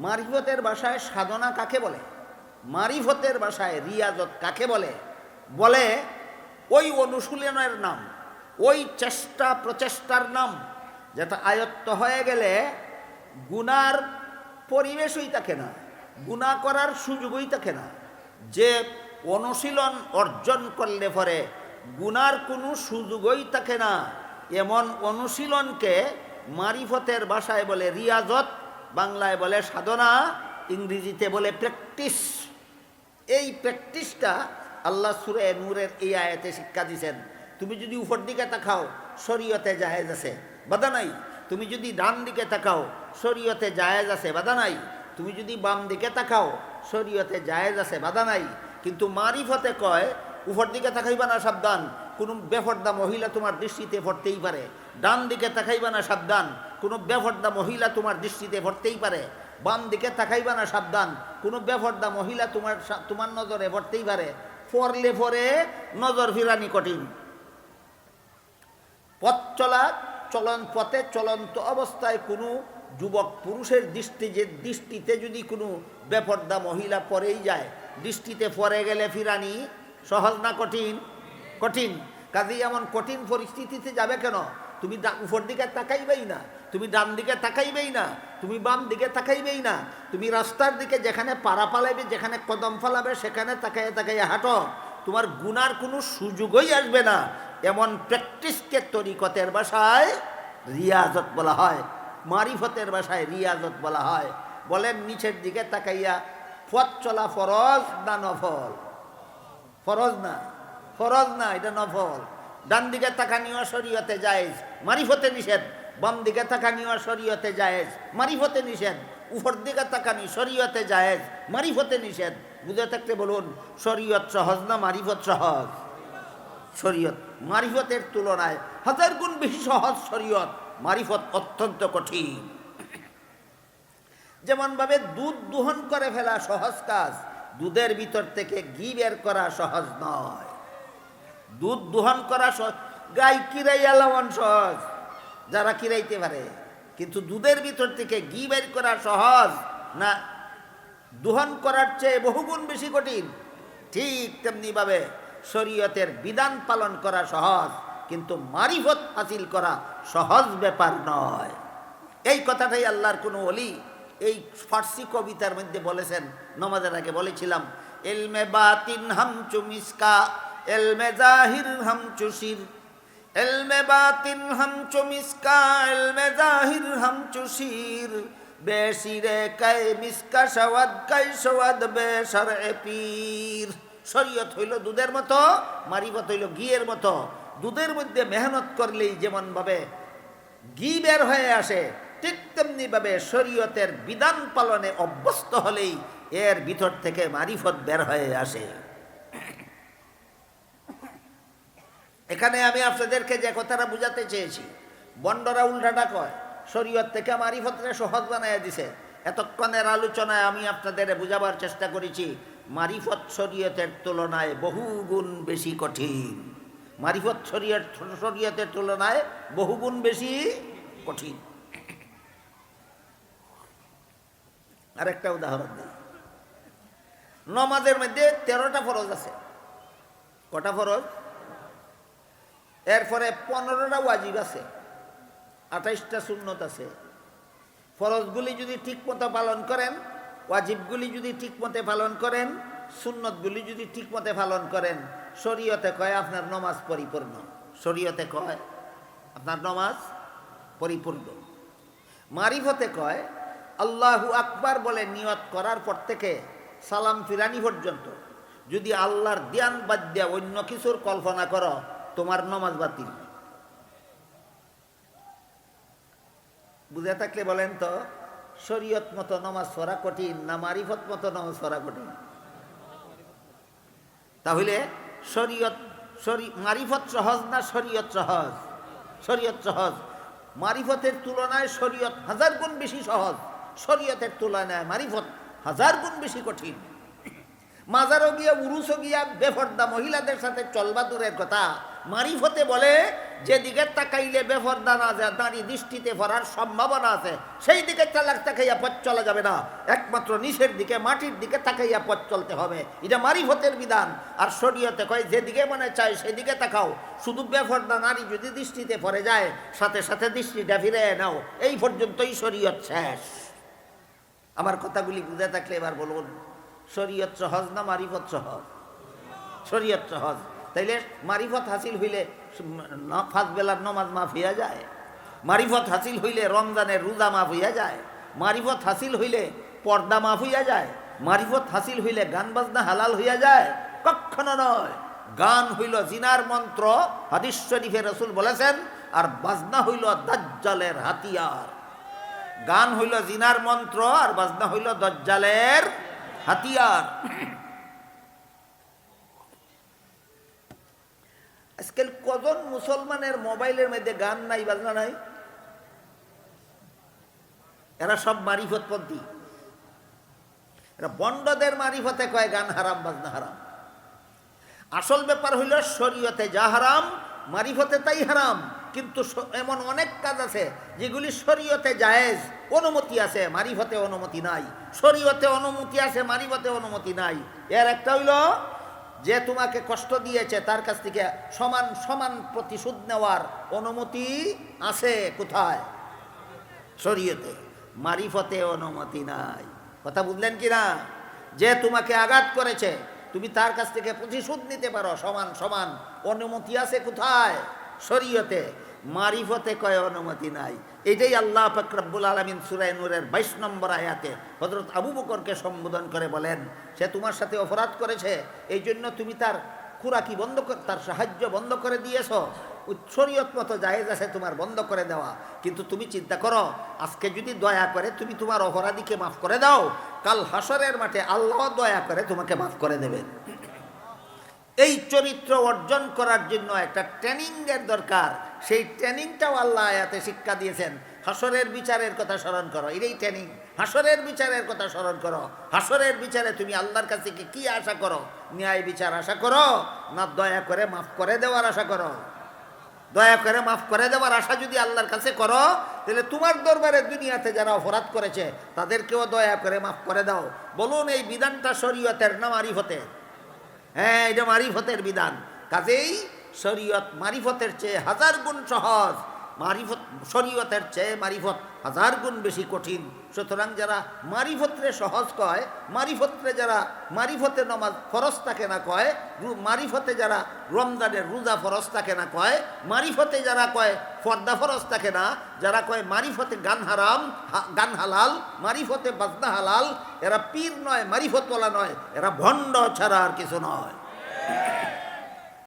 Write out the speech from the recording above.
মারিফতের ভাষায় সাধনা কাকে বলে? মারিফতের ভাষায় রিয়াজত কাকে বলে? বলে ওই অনুশীলনের নাম, ওই চেষ্টা প্রচেষ্টার নাম, যেটা আয়ত্ত হয়ে গেলে গুনার পরিবেশই থাকে না, গুণা করার সুযোগই থাকে না। যে অনুশীলন অর্জন করলে পরে গুনার কোনো সুযোগই থাকে না। এমন অনুশীলনকে মারিফতের ভাষায় বলে রিয়াজত বাংলায় বলে সাধনা, ইংরেজিতে বলে প্র্যাকটিস। এই প্র্যাকটিসটা আল্লাহ সুরে নূরের এই আয়াতে শিক্ষা দিছেন। তুমি যদি উপর দিকে তাকাও, শরীয়তে জাহেজ আছে, বাধা নাই। তুমি যদি ডান দিকে তাকাও, শরীয়তে জায়েজ আছে, বাধা নাই। তুমি যদি বাম দিকে তাকাও, শরীয়তে জায়েজ আছে, বাধা নাই। কিন্তু মারিফতে কয়, উপর দিকে তাকাইবা না সাবধান। কোনো বেফর্দা মহিলা তোমার দৃষ্টিতে পড়তেই পারে। ডান দিকে তাকাইবা না সাবধান। কোনো বেফর্দা মহিলা তোমার দৃষ্টিতে পড়তেই পারে। বাম দিকে তাকাইবা না, সাবধান। কোনো বেফর্দা মহিলা তোমার তোমার নজরে পড়তেই পারে। পড়লে পরে নজর ফিরানি কঠিন। পথ চলা, চলন পথে চলন্ত অবস্থায় কোনো যুবক পুরুষের দৃষ্টি যে, দৃষ্টিতে যদি কোনো বেপর্দা মহিলা পরেই যায়, দৃষ্টিতে পরে গেলে ফিরানি সহজ না কঠিন? কঠিন। কাজেই এমন কঠিন পরিস্থিতিতে যাবে কেন? তুমি উপর দিকে তাকাইবেই না। তুমি ডান দিকে তাকাইবেই না, তুমি বাম দিকে তাকাইবেই না, তুমি রাস্তার দিকে যেখানে পাড়া পালাইবে, যেখানে কদম ফালাবে, সেখানে তাকাইয়া তাকাইয়া হাঁটো। তোমার গুনার কোনো সুযোগই আসবে না। এমন প্র্যাকটিসকে তরিকতের ভাষায় রিয়াজত বলা হয়, মারিফতের ভাষায় রিয়াজত বলা হয়। বলেন, নিচের দিকে তাকাইয়া, পথ চলা ফরজ না নফল? ফরজ না ফরজ না, এটা নফল। ডান দিকে তাকানিও শরীয়তে জায়েজ, মারিফতে নিষেধ। বাম দিকে তাকানিও শরীয়তে জায়েজ, মারিফতে নিষেধ। উপর দিকে তাকানি শরীয়তে জায়েজ, মারিফতে নিষেধ। বুঝে থাকতে বলুন, শরীয়ত সহজ না মারিফত সহজ? শরীয়ত, মারিফতের তুলনায় হাজার গুণ বেশি সহজ শরীয়ত, মারিফত অত্যন্ত কঠিন। যেমনভাবে দুধ দোহন করে ফেলা সহজ কাজ, দুধের ভিতর থেকে ঘি বের করা সহজ নয়। দুধ দোহন করা সহজ গাই কিরাই এলাওয়ান সহজ। যারা কিরাইতে পারে। কিন্তু দুধের ভিতর থেকে ঘি বের করা সহজ না? দোহন করার চেয়ে বহুগুণ বেশি কঠিন। ঠিক তেমনিভাবে শরীয়তের বিধান পালন করা সহজ, কিন্তু মারিফত হাসিল করা সহজ ব্যাপার নয়। এই কথাটাই আল্লাহর কোনো অলি এই ফার্সি কবিতার মধ্যে বলেছেন, নমাজের আগে বলেছিলাম, এলমে বাতিন হামচু মিসকা, এলমে জাহির হামচু শির এলমে বাতিন হামচু মিসকা এলমে জাহির হামচু শির বেশিরে কাই মিসকা সওয়াদ, কাই সওয়াদ বেশার পীর। শরীয়ত হইল দুধের মতো, মারিফত হইল ঘিয়ের মতো। দুধের মধ্যে মেহনত করলেই যেমন ভাবে ঘি বের হয়ে আসে, ঠিক তেমনি ভাবে শরীয়তের বিধান পালনে অভ্যস্ত হলেই এর ভিতর থেকে মারিফত বের হয়ে আসে। এখানে আমি আপনাদেরকে যে কথাটা বুঝাতে চেয়েছি, বন্ডরা উল্টাটা কয়, শরীয়ত থেকে মারিফতরে সহজ বানাইয়া দিছে। এতক্ষণের আলোচনায় আমি আপনাদের বুঝাবার চেষ্টা করেছি, মারিফত শরীয়তের তুলনায় বহু গুণ বেশি কঠিন। মারিফত শরীয়ত, শরীয়তের তুলনায় বহু গুণ বেশি কঠিন। আরেকটা উদাহরণ দিই। নমাজের মধ্যে তেরোটা ফরজ আছে। কটা ফরজ? এরপরে পনেরোটা ওয়াজিব আছে, আঠাইশটা সুন্নত আছে। ফরজগুলি যদি ঠিক মতো পালন করেন, ওয়াজিবগুলি যদি ঠিক মতে পালন করেন, সুন্নতগুলি যদি ঠিক মতে পালন করেন, শরীয়তে কয় আপনার নমাজ পরিপূর্ণ? শরীয়তে কয় আপনার নমাজ পরিপূর্ণ। মারিফতে কয় আল্লাহু আকবার বলে নিয়ত করার পর থেকে সালাম ফিরানি পর্যন্ত। যদি আল্লাহর ধ্যান বাদ দিয়া অন্য কিছুর কল্পনা করো তোমার নমাজ বাতিল। বুঝে থাকলে বলেন তো, শরীয়ত মতো নমাজ পড়া কঠিন না মারিফত মতো নমাজ পড়া কঠিন? তাহলে শরীয়ত মারিফত সহজ না শরীয়ত সহজ? শরীয়ত সহজ। মারিফতের তুলনায় শরীয়ত হাজার গুণ বেশি সহজ। শরীয়তের তুলনায় মারিফত হাজার গুণ বেশি কঠিন। মাজারও গিয়া উরুসও গিয়া বেফর্দা মহিলাদের সাথে চলবা দূরের কথা। মারিফতে বলে যেদিকে তাকাইলে বেফরদা না যায় দাঁড়ি দৃষ্টিতে ভরার সম্ভাবনা আছে, সেই দিকে চালাক তাকাইয়া পথ চলা যাবে না। একমাত্র নিচের দিকে, মাটির দিকে তাকাইয়া পথ চলতে হবে। এটা মারিফতের বিধান। আর শরীয়তে কয়, যেদিকে মনে চায়, সেদিকে তাকাও। শুধু বেফরদা নারী যদি দৃষ্টিতে পড়ে যায়, সাথে সাথে দৃষ্টিটা ফিরে নাও। এই পর্যন্তই শরীয়ত শেষ। আমার কথাগুলি বুঝে থাকলে এবার বলুন, শরীয়ত সহজ না মারিফত সহজ? শরীয়ত সহজ। তাইলে মারিফত হাসিল হইলে ফাঁস বেলার নমাজ মাফ হইয়া যায়। মারিফত হাসিল হইলে রমজানের রোজা মাফ হইয়া যায়। মারিফত হাসিল হইলে পর্দা মাফ হইয়া যায়। মারিফত হাসিল হইলে গান বাজনা হালাল হইয়া যায়। কখনো নয়, গান হইল জিনার মন্ত্র। হাদিস শরীফে রসুল বলেছেন, আর বাজনা হইল দাজ্জালের হাতিয়ার। গান হইল জিনার মন্ত্র, আর বাজনা হইল দজ্জালের হাতিয়ার। আজকাল কজন মুসলমানের মোবাইলের মধ্যে গান নাই, বাজনা নাই? এরা সব মারিফতপন্থী। এরা বন্ডদের মারিফতে কয়, গান হারাম, বাজনা হারাম। আসল ব্যাপার হইল, শরীয়তে যা হারাম, মারিফতে তাই হারাম। কিন্তু এমন অনেক কাজ আছে, যেগুলি শরীয়তে জায়েজ, অনুমতি আছে, মারিফতে অনুমতি নাই। শরীয়তে অনুমতি আছে, মারিফতে অনুমতি নাই। এর একটা হইল যে তোমাকে কষ্ট দিয়েছে, তার কাছ থেকে সমান সমান প্রতিশোধ নেওয়ার অনুমতি আছে কোথায়? শরীয়তে। মারিফতে অনুমতি নাই। কথা বুঝলেন কি না? যে তোমাকে আঘাত করেছে, তুমি তার কাছ থেকে প্রতিশোধ নিতে পারো, সমান সমান। অনুমতি আছে কোথায়? শরীয়তে। মারিফতে কয় অনুমতি নাই। এটাই আল্লাহ ফকরাবুল আলমিন সুরাই নূরের বাইশ নম্বর আয়াতে হজরত আবু বকরকে সম্বোধন করে বলেন, সে তোমার সাথে অপরাধ করেছে এই জন্য তুমি তার খুরাকি বন্ধ তার সাহায্য বন্ধ করে দিয়েছ। শরীয়ত মতো জায়েজ আছে তোমার বন্ধ করে দেওয়া। কিন্তু তুমি চিন্তা করো, আজকে যদি দয়া করে তুমি তোমার অপরাধীকে মাফ করে দাও, কাল হাসরের মাঠে আল্লাহ দয়া করে তোমাকে মাফ করে দেবেন এই চরিত্র অর্জন করার জন্য একটা ট্রেনিংয়ের দরকার। সেই ট্রেনিংটাও আল্লাহ আয়াতে শিক্ষা দিয়েছেন। হাসরের বিচারের কথা স্মরণ করো, এটাই ট্রেনিং হাসরের বিচারের কথা স্মরণ করো হাসরের বিচারে তুমি আল্লাহর কাছে কি কি আশা করো? ন্যায় বিচার আশা করো, না দয়া করে মাফ করে দেওয়ার আশা করো? দয়া করে মাফ করে দেওয়ার আশা যদি আল্লাহর কাছে করো, তাহলে তোমার দরবারে দুনিয়াতে যারা অপরাধ করেছে, তাদেরকেও দয়া করে মাফ করে দাও। বলুন, এই বিধানটা শরীয়তের না মারিফতের? হ্যাঁ এটা মারিফতের বিধান। কাজেই শরীয়ত মারিফতের চেয়ে হাজার গুণ সহজ। মারিফত, শরীয়তের চেয়ে মারিফত হাজার গুণ বেশি কঠিন। সুতরাং যারা মারিফতরে সহজ কয়, মারিফতরে যারা মারিফতে নমাজ ফরজ থাকে না কয় মারিফতে যারা রমজানের রোজা ফরজ থাকে না কয়, মারিফতে যারা কয় ফর্দা ফরজ থাকে না, যারা কয় মারিফতে গান হারাম গান হালাল, মারিফতে বাজনা হালাল, এরা পীর নয়, মারিফতওয়ালা নয়, এরা ভণ্ড ছাড়া আর কিছু নয়।